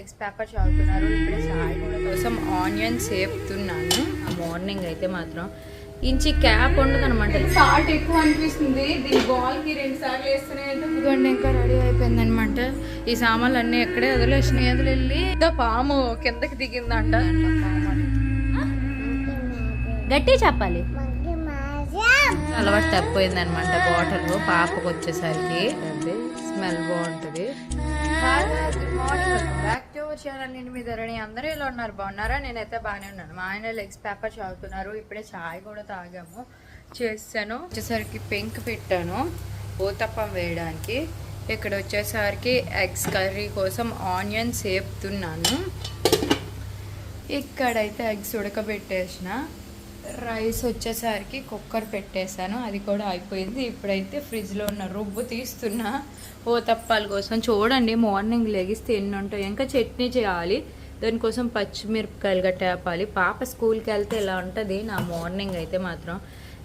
Eggs paper చదువుతున్నారు. ఇప్పుడే కూడా కోసం ఆనియన్స్ వేపుతున్నాను ఆ మార్నింగ్ అయితే మాత్రం ఇంచి క్యాప్ ఉండదు అనమాట సాల్ట్ ఎక్కువ అనిపిస్తుంది. దీని బాల్కి రెండు సార్లు వేస్తూనే ఇదిగోండి ఇంకా రెడీ అయిపోయింది అనమాట ఈ సామాన్లు అన్ని ఎక్కడే వదిలేసినాయి. వదిలి పాము కిందకి దిగిందంట. గట్టి చెప్పాలి. అలవాటు తప్పిపోయింది అనమాట బాటిల్. పాపకు వచ్చేసరికి స్మెల్ బాగుంటుంది. బ్యాక్ టు అవర్ నేను మీ ధరణి అందరూ ఎలా ఉన్నారు. బాగున్నారా? నేనైతే బాగానే ఉన్నాను. మా ఆయన లెగ్స్ పేపర్ చదువుతున్నారు. ఇప్పుడే చాయ్ కూడా తాగాము. చేస్తాను వచ్చేసరికి పెంక్ పెట్టాను. ఊతప్పం వేయడానికి. ఇక్కడ వచ్చేసరికి ఎగ్స్ కర్రీ కోసం ఆనియన్స్ వేపుతున్నాను. ఇక్కడైతే ఎగ్స్ ఉడకబెట్టేసిన. రైస్ వచ్చేసరికి కుక్కర్ పెట్టేశాను. అది కూడా అయిపోయింది. ఇప్పుడైతే ఫ్రిడ్జ్లో ఉన్న రుబ్బు తీస్తున్నా. ఓ తప్పాల కోసం చూడండి మార్నింగ్ లెగిస్తే ఎన్ని ఉంటాయి. ఇంకా చట్నీ చేయాలి. దానికోసం పచ్చిమిరపకాయలు గట్టేపాలి పాప స్కూల్కి వెళ్తే ఇలా ఉంటుంది? నా మార్నింగ్ అయితే మాత్రం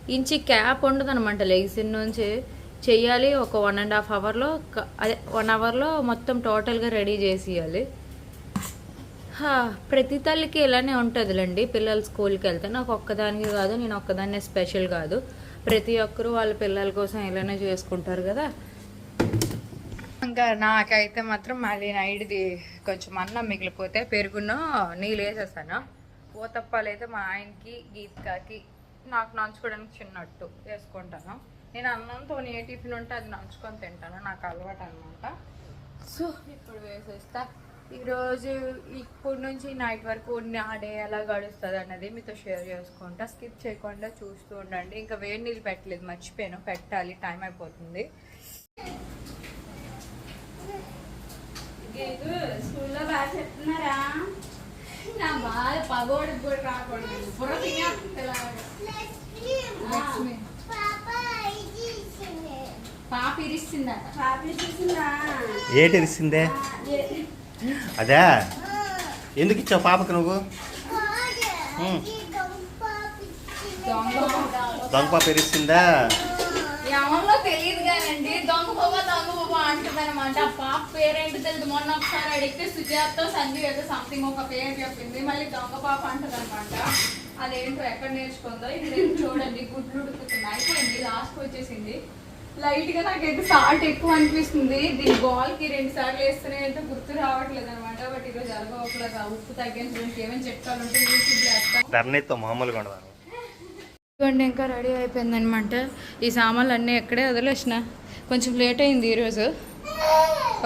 ఇంచి క్యాప్ ఉండదు అనమాట లెగిసిన నుంచి. చేయాలి ఒక వన్ అండ్ హాఫ్ అవర్లో. అదే వన్ అవర్లో మొత్తం టోటల్గా రెడీ చేసేయాలి. ఇవ్వాలి ప్రతి తల్లికి ఇలానే ఉంటుందిలేండి. పిల్లలు స్కూల్కి వెళ్తే నాకు ఒక్కదానికి కాదు నేను ఒక్కదాన్నే స్పెషల్ కాదు. ప్రతి ఒక్కరు వాళ్ళ పిల్లల కోసం ఇలానే చేసుకుంటారు కదా. ఇంకా నాకైతే మాత్రం మళ్ళీ నైట్ది కొంచెం అన్నం మిగిలిపోతే పెరుగునో నీళ్ళు వేసేస్తాను. ఊతప్పాలు అయితే మా ఆయనకి గీత్కాకి నాకు నంచుకోవడానికి చిన్నట్టు వేసుకుంటాను. నేను అన్నంతో ఏ టిఫిన్ ఉంటే అది నంచుకొని తింటాను. నాకు అలవాటు అనమాట సో ఇప్పుడు వేసేస్తా. ఈరోజు ఇప్పుడు నుంచి నైట్ వరకు నా డే ఎలా గడుస్తుంది అన్నది మీతో షేర్ చేసుకుంటా. స్కిప్ చేయకుండా చూస్తూ ఉండండి. ఇంకా వేడి నీళ్ళు పెట్టలేదు మర్చిపోయాను. పెట్టాలి టైం అయిపోతుంది. స్కూల్లో బాగా చెప్తున్నారా? నా బాగా పగోడికి కూడా రాకూడదు. బుర్ర తినేస్తుంది. పాప ఇరిస్తుందట పాప ఇరిస్తుందా ఏటి అదే? ఎందుకు ఇచ్చావు పాపకు నువ్వు. దొంగ పాప. ఎవరిలో తెలియదు కానండి దొంగ బాబా దొంగ బాబా అనమాట పాప పేరేంటి తెలియదు. మొన్న ఒకసారి అడిగితే సుజాత సంజీవ్ ఏదో సంథింగ్ ఒక పేరు చెప్పింది. మళ్ళీ దొంగ పాప అదేంటో ఎక్కడ నేర్చుకుందో ఇది చూడండి. గుడ్లు ఉడుకుతుంది అయిపోయింది. లాస్ట్ వచ్చేసింది. లైట్గా నాకైతే సాల్ట్ ఎక్కువ అనిపిస్తుంది. దీని బాల్కి రెండు సార్లు వేస్తూనే అంటే గుర్తు రావట్లేదు అనమాట బట్ ఈరోజు ఎలాగోకుండా ఉప్పు తగ్గించడానికి ఏమైనా యూట్యూబ్ ధరణితో మామూలుగా ఉండదు? ఇదిగోండి ఇంకా రెడీ అయిపోయింది అనమాట ఈ సామాన్లు అన్నీ ఎక్కడే వదిలేసిన. కొంచెం లేట్ అయింది ఈరోజు.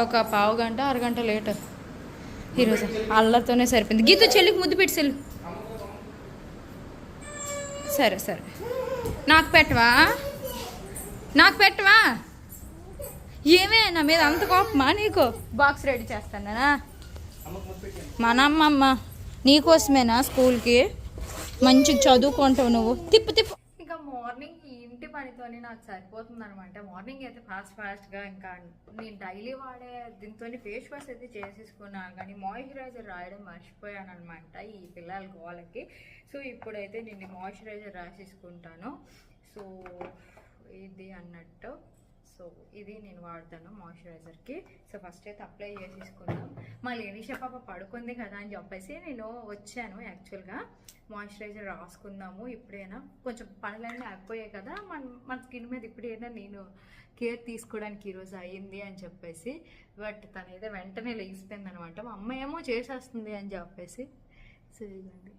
ఒక పావు గంట అరగంట లేట్. ఈరోజు అల్లతోనే సరిపోయింది. గీత చెల్లికి ముద్దు పెట్టి చెల్లు సరే సరే. నాకు పెట్టవా? నాకు పెట్టవా? ఏమే నా మీద అంత కోపమా నీకు? బాక్స్ రెడీ చేస్తానా మన అమ్మమ్మ నీకోసమేనా స్కూల్కి? మంచిగా చదువుకుంటావు నువ్వు. తిప్పు తిప్పు. ఇంకా మార్నింగ్ ఇంటి పనితోనే నాకు సరిపోతుంది అనమాట మార్నింగ్ అయితే ఫాస్ట్ ఫాస్ట్గా ఇంకా నేను డైలీ వాడే దీంతో ఫేస్ వాష్ అయితే చేసేసుకున్నాను. కానీ మాయిశ్చరైజర్ రాయడం మర్చిపోయాను అనమాట ఈ పిల్లల గోలకి. సో ఇప్పుడైతే నేను మాయిశ్చరైజర్ రాసేసుకుంటాను. సో ఇది అన్నట్టు. సో ఇది నేను వాడతాను మాయిశ్చరైజర్కి. సో ఫస్ట్ అయితే అప్లై చేసేసుకుందాం. మళ్ళీ ఎనిషా పాప పడుకుంది కదా అని చెప్పేసి నేను వచ్చాను యాక్చువల్గా. మాయిశ్చరైజర్ రాసుకుందాము ఇప్పుడైనా. కొంచెం పనులన్నీ అయిపోయాయి కదా. మన మన స్కిన్ మీద ఇప్పుడైనా నేను కేర్ తీసుకోవడానికి ఈరోజు అయ్యింది అని చెప్పేసి. బట్ తనైతే వెంటనే లేచిపోయింది అనమాట మా అమ్మ ఏమో చేసేస్తుంది అని చెప్పేసి. సో ఇదండి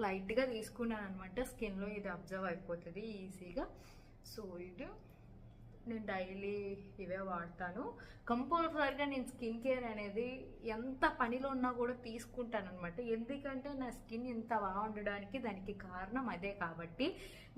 లైట్గా తీసుకున్నాను అనమాట స్కిన్లో ఇది అబ్జర్వ్ అయిపోతుంది ఈజీగా. సో ఇది నేను డైలీ ఇవే వాడతాను. కంపల్సరీగా నేను స్కిన్ కేర్ అనేది ఎంత పనిలో ఉన్నా కూడా తీసుకుంటాను అనమాట ఎందుకంటే నా స్కిన్ ఇంత బాగుండడానికి దానికి కారణం అదే కాబట్టి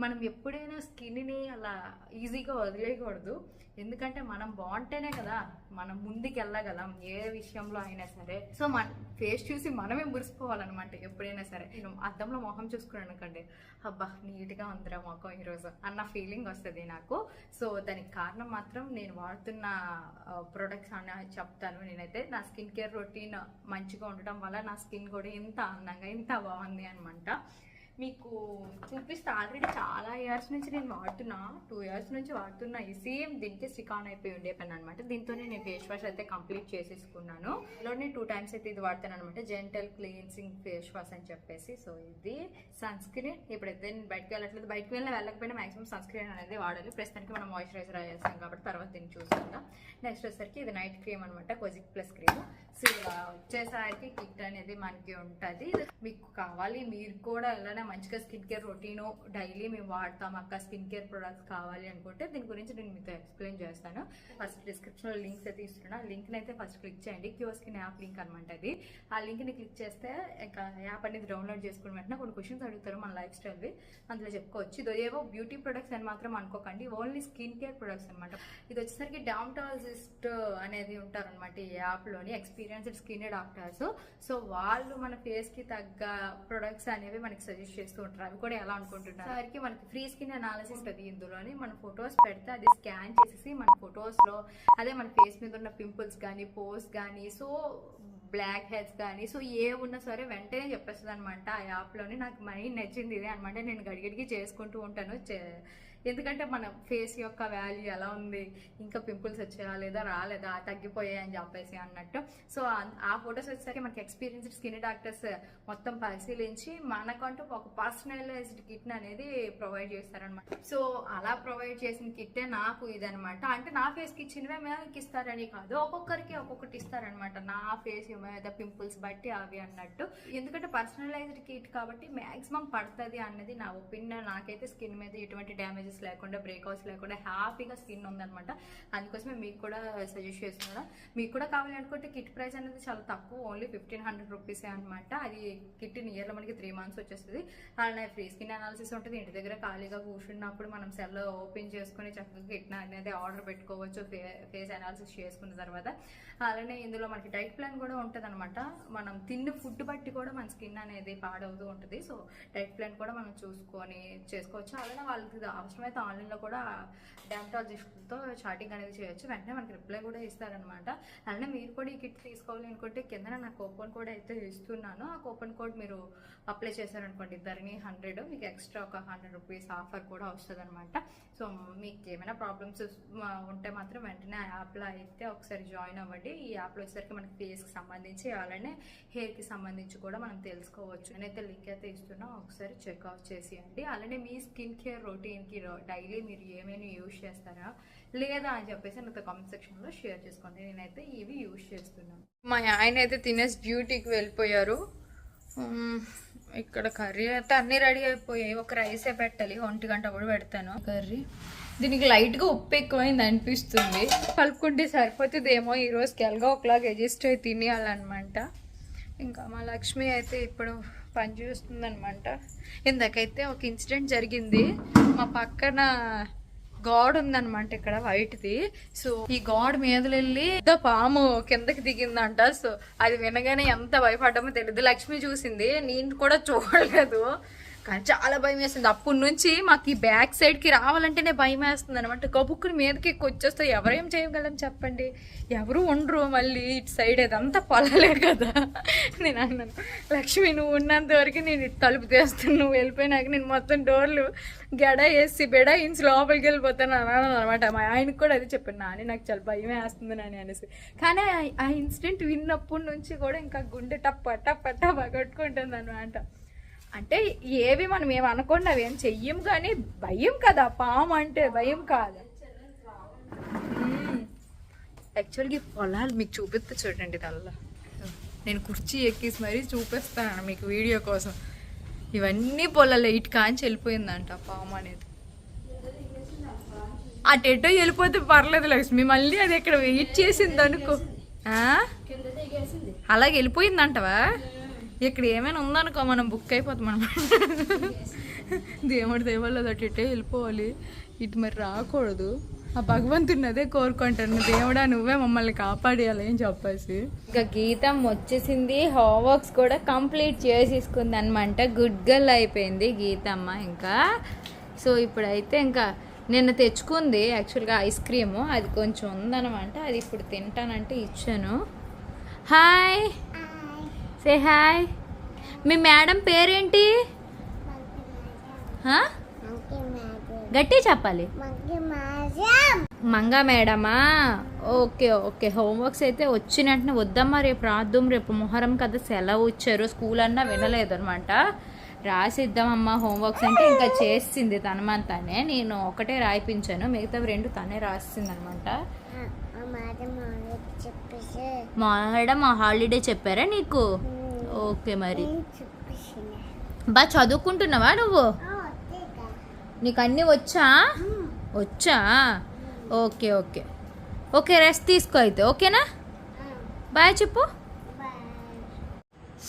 మనం ఎప్పుడైనా స్కిన్ని అలా ఈజీగా వదిలేయకూడదు. ఎందుకంటే మనం బాగుంటేనే కదా మనం ముందుకు వెళ్ళగలం ఏ విషయంలో అయినా సరే. సో మన ఫేస్ చూసి మనమే మురిసిపోవాలన్నమాట ఎప్పుడైనా సరే. నేను అద్దంలో మొహం చూసుకున్నాను అనుకోండి. అబ్బా నీట్గా ఉందిరా మొఖం ఈరోజు అన్న ఫీలింగ్ వస్తుంది నాకు. సో దానికి కారణం మాత్రం నేను వాడుతున్న ప్రొడక్ట్స్ అని చెప్తాను. నేనైతే నా స్కిన్ కేర్ రొటీన్ మంచిగా ఉండటం వల్ల నా స్కిన్ కూడా ఇంత అందంగా ఇంత బాగుంది అనమాట మీకు చూపిస్తే. ఆల్రెడీ చాలా ఇయర్స్ నుంచి నేను వాడుతున్నా. టూ ఇయర్స్ నుంచి వాడుతున్నా. ఈ సేమ్ దీనికి స్టికాన్ అయిపోయి ఉండే పని అనమాట దీంతో నేను ఫేస్ వాష్ అయితే కంప్లీట్ చేసేసుకున్నాను. ఇందులోనే టూ టైమ్స్ అయితే ఇది వాడతాను అనమాట జెంటల్ క్లీన్సింగ్ ఫేస్ వాష్ అని చెప్పేసి. సో ఇది సన్ స్క్రీన్ ఇప్పుడైతే నేను బయటకు వెళ్ళట్లేదు. బయటకు వెళ్ళిన వెళ్ళకపోయినా మాక్సిమం సన్ స్క్రీన్ అనేది వాడాలి. ప్రస్తుతానికి మనం మాయిశ్చరైజర్ చేస్తాం కాబట్టి తర్వాత దీన్ని చూసుకుందాం. నెక్స్ట్ వచ్చేసరికి ఇది నైట్ క్రీమ్ అనమాట కొజిక్ ప్లస్ క్రీమ్ సో ఇలా వచ్చేసరికి కిట్ అనేది మనకి ఉంటుంది. మీకు కావాలి మీరు కూడా ఎలా మంచిగా స్కిన్ కేర్ రొటీన్ డైలీ మేము వాడతాం అక్క స్కిన్ కేర్ ప్రొడక్ట్స్ కావాలి అనుకుంటే దీని గురించి నేను మీతో ఎక్స్ప్లెయిన్ చేస్తాను. ఫస్ట్ డిస్క్రిప్షన్లో లింక్స్ అయితే ఇస్తున్నా. లింక్ని అయితే ఫస్ట్ క్లిక్ చేయండి. క్యూ స్కిన్ యాప్ లింక్ అనమాట అది. ఆ లింక్ని క్లిక్ చేస్తే ఇంకా యాప్ అనేది డౌన్లోడ్ చేసుకుని వెంటనే కొన్ని క్వశ్చన్స్ అడుగుతారు మన లైఫ్ స్టైల్వి. అందులో చెప్పుకోవచ్చు. ఇదేవో ఏవో బ్యూటీ ప్రొడక్ట్స్ అని మాత్రం అనుకోకండి. ఓన్లీ స్కిన్ కేర్ ప్రొడక్ట్స్ అనమాట ఇది వచ్చేసరికి డామ్టాలజిస్ట్ అనేది ఉంటారనమాట ఈ యాప్లోని ఎక్స్పీరియన్స్డ్ స్కిన్ డాక్టర్స్. సో వాళ్ళు మన ఫేస్కి తగ్గ ప్రొడక్ట్స్ అనేవి మనకి సజెస్ట్ చేస్తూ ఉంటారు. అవి కూడా ఎలా అనుకుంటున్నారు? వారికి మనకి ఫ్రీ స్కిన్ అనాలిసిస్ ఉంటుంది ఇందులోని. మన ఫొటోస్ పెడితే అది స్కాన్ చేసేసి మన ఫొటోస్లో అదే మన ఫేస్ మీద ఉన్న పింపుల్స్ కానీ పోస్ కానీ సో బ్లాక్ హెడ్స్ కానీ సో ఏ ఉన్నా సరే వెంటనే చెప్పేస్తుంది అనమాట ఆ యాప్లోని నాకు మనీ నచ్చింది ఇదే అనమాట నేను గడిగడికి చేసుకుంటూ ఉంటాను. చే- ఎందుకంటే మన ఫేస్ యొక్క వాల్యూ ఎలా ఉంది? ఇంకా పింపుల్స్ వచ్చాయా లేదా? రాలేదా? తగ్గిపోయాయి అని చెప్పేసి అన్నట్టు. సో ఆ- ఫొటోస్ వచ్చేసరికి మనకి ఎక్స్పీరియన్స్డ్ స్కిన్ డాక్టర్స్ మొత్తం పరిశీలించి మనకంటూ ఒక పర్సనలైజ్డ్ కిట్ అనేది ప్రొవైడ్ చేస్తారనమాట సో అలా ప్రొవైడ్ చేసిన కిట్టే నాకు ఇదనమాట అంటే నా ఫేస్కి ఇచ్చినవే మీకు ఇస్తారని కాదు. ఒక్కొక్కరికి ఒక్కొక్కటి ఇస్తారనమాట నా ఫేస్ మీద పింపుల్స్ బట్టి అవి అన్నట్టు. ఎందుకంటే పర్సనలైజ్డ్ కిట్ కాబట్టి మాక్సిమం పడుతుంది అన్నది నా ఒపీనియన్ నాకైతే స్కిన్ మీద ఎటువంటి డ్యామేజెస్ లేకుండా బ్రేక్అవుట్స్ లేకుండా హ్యాపీగా స్కిన్ ఉందనమాట అందుకోసమే మీకు కూడా సజెస్ట్ చేస్తున్నాను. మీకు కూడా కావాలి అనుకుంటే కిట్ ప్రైస్ అనేది చాలా తక్కువ ఓన్లీ ఫిఫ్టీన్ హండ్రెడ్ రూపీసే అనమాట అది కిట్ నియర్లో మనకి త్రీ మంత్స్ వచ్చేస్తుంది. అలానే ఫ్రీ స్కిన్ అనాలిసిస్ ఉంటుంది. ఇంటి దగ్గర ఖాళీగా కూర్చున్నప్పుడు మనం సెల్ ఓపెన్ చేసుకుని చక్కగా కిట్ అనేది ఆర్డర్ పెట్టుకోవచ్చు ఫేస్ అనాలిసిస్ చేసుకున్న తర్వాత. అలానే ఇందులో మనకి డైట్ ప్లాన్ కూడా ఉంటుంది అనమాట మనం తిన్న ఫుడ్ బట్టి కూడా మన స్కిన్ అనేది పాడవుతూ ఉంటుంది. సో డైట్ ప్లాన్ కూడా మనం చూసుకొని చేసుకోవచ్చు. అలానే వాళ్ళకి అవసరం అవసరమైతే ఆన్లైన్లో కూడా డెమటాలజిస్ట్తో చాటింగ్ అనేది చేయొచ్చు. వెంటనే మనకి రిప్లై కూడా ఇస్తారనమాట అలానే మీరు కూడా ఈ కిట్ తీసుకోవాలి అనుకుంటే కింద నా కూపన్ కోడ్ అయితే ఇస్తున్నాను. ఆ కూపన్ కోడ్ మీరు అప్లై చేశారనుకోండి ఇద్దరిని హండ్రెడ్ మీకు ఎక్స్ట్రా ఒక హండ్రెడ్ రూపీస్ ఆఫర్ కూడా వస్తుంది అనమాట సో మీకు ఏమైనా ప్రాబ్లమ్స్ ఉంటే మాత్రం వెంటనే ఆ యాప్లో అయితే ఒకసారి జాయిన్ అవ్వండి. ఈ యాప్లో వచ్చేసరికి మనకి ఫేస్కి సంబంధించి అలానే హెయిర్కి సంబంధించి కూడా మనం తెలుసుకోవచ్చు. నేనైతే లింక్ అయితే ఇస్తున్నా ఒకసారి చెక్అవుట్ చేసేయండి. అలానే మీ స్కిన్ కేర్ రొటీన్కి డైలీ మీరు ఏమైనా యూజ్ చేస్తారా? లేదా అని చెప్పేసి నాతో కామెంట్ సెక్షన్లో షేర్ చేసుకోండి. నేనైతే ఇవి యూజ్ చేస్తున్నాను. మా ఆయన అయితే తినేసి డ్యూటీకి వెళ్ళిపోయారు. ఇక్కడ కర్రీ అయితే అన్ని రెడీ అయిపోయాయి. ఒక రైసే పెట్టాలి. ఒంటి గంట కూడా పెడతాను. కర్రీ. దీనికి లైట్గా ఉప్పు ఎక్కువైంది అనిపిస్తుంది. కలుపుకుంటే సరిపోతుందేమో. ఈ రోజుకి ఎలాగో ఒకలాగా అడ్జస్ట్ అయి తినేయాలన్నమాట. ఇంకా మా లక్ష్మి అయితే ఇప్పుడు పని చూస్తుందనమాట ఇందాకైతే ఒక ఇన్సిడెంట్ జరిగింది. మా పక్కన గాడ్ ఉందనమాట ఇక్కడ వైట్ది. సో ఈ గాడ్ మీద వెళ్ళి పాము కిందకి దిగిందంట. సో అది వినగానే ఎంత భయపడ్డామో తెలియదు లక్ష్మి చూసింది. నేను కూడా చూడలేదు. కానీ చాలా భయం వేస్తుంది అప్పటి నుంచి మాకు ఈ బ్యాక్ సైడ్కి రావాలంటేనే భయం వేస్తుంది అనమాట కబుక్కుని మీదకి ఎక్కువ వచ్చేస్తే ఎవరేం చేయగలం చెప్పండి? ఎవరు ఉండరు మళ్ళీ ఇటు సైడ్ అదంతా పొలాలే కదా. నేను అన్నాను లక్ష్మి నువ్వు ఉన్నంత వరకు నేను ఇటు తలుపు తీస్తాను. నువ్వు వెళ్ళిపోయినాక నేను మొత్తం డోర్లు గడ వేసి బెడ లోపలికి వెళ్ళిపోతాను అన్నాను అనమాట మా ఆయనకు కూడా అది చెప్పాను నాని నాకు చాలా భయం వేస్తుంది నాని అనేసి. కానీ ఆ- ఆ ఇన్సిడెంట్ విన్నప్పటి నుంచి కూడా ఇంకా గుండె టప్ప టప్ప టప్ప కొట్టుకుంటుంది అనమాట అంటే ఏవి మనం ఏం అనుకోండి అవి ఏం చెయ్యం కానీ భయం కదా పాము అంటే భయం కాదు. యాక్చువల్గా పొలాలు మీకు చూపిస్తే చూడండి తల్ల. నేను కుర్చీ ఎక్కేసి మరీ చూపిస్తాను మీకు వీడియో కోసం. ఇవన్నీ పొలాలు ఇటు కాంచి వెళ్ళిపోయిందంట పాము అనేది. అటెటో వెళ్ళిపోతే పర్లేదు లక్ష్మి మళ్ళీ అది ఇక్కడ వెయిట్ చేసింది అనుకో? అలాగే వెళ్ళిపోయిందంటవా? ఇక్కడ ఏమైనా ఉందనుకో మనం బుక్ అయిపోతాం మనం. దేవుడి దేవాళ్ళు అది అటు ఇటే వెళ్ళిపోవాలి. ఇటు మరి రాకూడదు. ఆ భగవంతుని అదే కోరుకుంటాను. దేవుడా నువ్వే మమ్మల్ని కాపాడేయాలి అని చెప్పేసి. ఇంకా గీతం వచ్చేసింది. హోంవర్క్స్ కూడా కంప్లీట్ చేసేసుకుంది అనమాట గుడ్ గర్ల్ అయిపోయింది గీతమ్మ ఇంకా. సో ఇప్పుడైతే ఇంకా నిన్న తెచ్చుకుంది యాక్చువల్గా ఐస్ క్రీము. అది కొంచెం ఉందనమాట. అది ఇప్పుడు తింటానంటే ఇచ్చాను. హాయ్ సే హాయ్ మీ మేడం పేరేంటి? గట్టి చెప్పాలి. మంగా మేడమా? Okay okay. హోంవర్క్స్ అయితే వచ్చిన వెంటనే వద్దమ్మా. రేపు రాద్దాం రేపు మొహరం కదా సెలవు ఇచ్చారు. స్కూల్ అన్నా వినలేదు అనమాట రాసిద్దామమ్మా హోంవర్క్స్ అంటే ఇంకా చేసింది తనమంతానే నేను ఒకటే రాయిపించాను. మిగతావి రెండు తనే రాసింది అనమాట మేడం హాలిడే చెప్పారా నీకు? ఓకే మరి. బా చదువుకుంటున్నావా నువ్వు? నీకు అన్నీ వచ్చా? వచ్చా? Okay okay. ఓకే రెస్ట్ తీసుకో అయితే ఓకేనా? బాయ్ చెప్పు.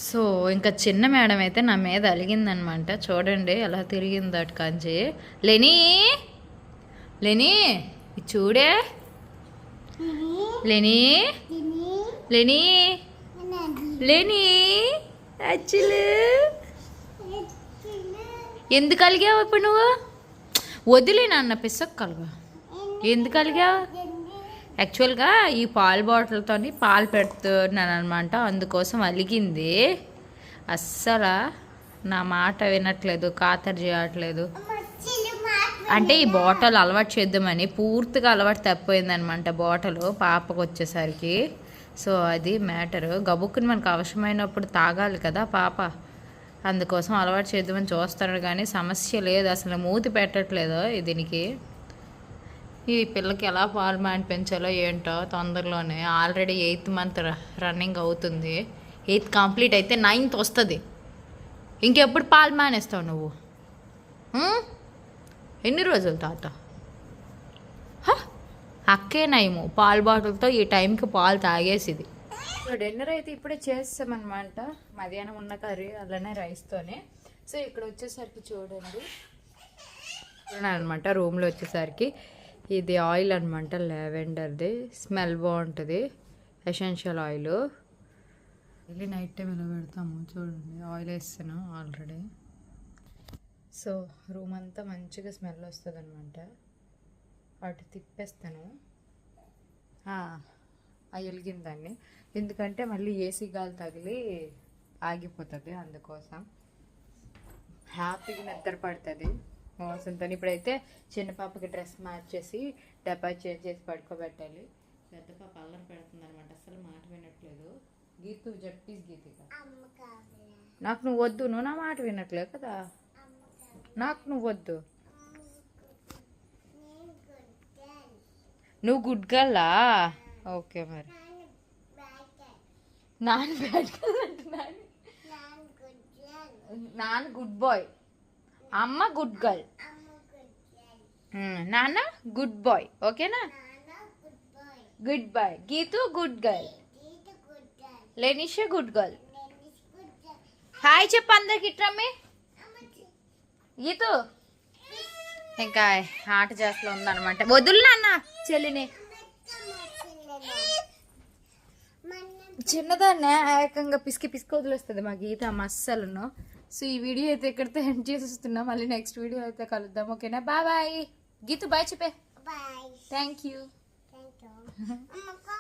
సో ఇంకా చిన్న మేడం అయితే నా మీద అలిగిందనమాట. చూడండి ఎలా తిరిగింది అటు కాంచి. లేని? లేని? ఇది చూడే? లేని? లేని? లేని యాక్చువల్లీ ఎందుకు అలిగావు ఇప్పుడు నువ్వు? వదిలేనా అన్న పిసక్ కలుగా ఎందుకు అలిగావు? యాక్చువల్గా ఈ పాలు బాటిల్తో పాలు పెడుతున్నాను అనమాట అందుకోసం అలిగింది. అస్సలు నా మాట వినట్లేదు ఖాతరు చేయట్లేదు. అంటే ఈ బాటిల్ అలవాటు చేద్దామని పూర్తిగా అలవాటు తప్పిపోయిందనమాట బాటిల్ పాపకు వచ్చేసరికి సో అది మ్యాటర్. గబుక్కుని మనకు అవసరమైనప్పుడు తాగాలి కదా పాప. అందుకోసం అలవాటు చేద్దామని చూస్తాడు కానీ సమస్య లేదు. అసలు మూతి పెట్టట్లేదు దీనికి. ఈ పిల్లకి ఎలా పాలు పెంచాలో ఏంటో తొందరలోనే. ఆల్రెడీ ఎయిత్ మంత్ రన్నింగ్ అవుతుంది. ఎయిత్ కంప్లీట్ అయితే నైన్త్ వస్తుంది. ఇంకెప్పుడు పాలు మానేస్తావు నువ్వు? ఎన్ని రోజులు తాత? అక్కే నయము పాలు బాటిల్తో ఈ టైంకి పాలు తాగేసిది. డిన్నర్ అయితే ఇప్పుడే చేస్తామన్నమాట మధ్యాహ్నం ఉన్న కర్రీ అలానే రైస్తోనే. సో ఇక్కడ వచ్చేసరికి చూడండి. అనమాట రూమ్లో వచ్చేసరికి ఇది ఆయిల్ అనమాట లావెండర్ది. స్మెల్ బాగుంటుంది ఎసెన్షియల్ ఆయిల్. వెళ్ళి నైట్ టైం ఎలా పెడతాము చూడండి ఆయిల్ వేస్తాను ఆల్రెడీ. సో రూమ్ అంతా మంచిగా స్మెల్ వస్తుంది అనమాట అటు తిప్పేస్తాను. అవి వెలిగిందాన్ని ఎందుకంటే మళ్ళీ ఏసీ గాలి తగిలి ఆగిపోతుంది అందుకోసం. హ్యాపీగా నిద్ర పడుతుంది. మోసంతో ఇప్పుడైతే చిన్న పాపకి డ్రెస్ మార్చేసి డబ్బా చేంజ్ చేసి పడుకోబెట్టాలి. పెద్ద పాప అల్లరి పెడుతుంది అనమాట అసలు మాట వినట్లేదు. గీతు జట్టీస్ గీతిక నాకు నువ్వు వద్దు నువ్వు నా మాట వినట్లేదు కదా. నాకు నువ్వు వద్దు నువ్వు గుడ్ గర్లా ఓకే మరి. నాన్ బ్యాడ్ గర్ల్ అంటున్నాను నాన్న గుడ్ బాయ్ అమ్మ గుడ్ గర్ల్ నాన్న గుడ్ బాయ్ ఓకేనా? Good boy Geetu good girl Lenisha good girl hi చెప్పు అందరికి ఇట్రమ్మి గీతు. ఇంకా ఆట చేస్తూ ఉందన్నమాట. వదులు నాన్న. చెల్లిని. చిన్నదాన్ని ఏకంగా పిసికి పిసికి వదిలేస్తుంది మా గీత మస్సలను సో ఈ వీడియో అయితే ఇక్కడితో ఎండ్ చేసేస్తున్నా. మళ్ళీ నెక్స్ట్ వీడియో అయితే కలుద్దాం ఓకేనా? Bye bye. గీతు బాయ్ చెప్పే. Thank you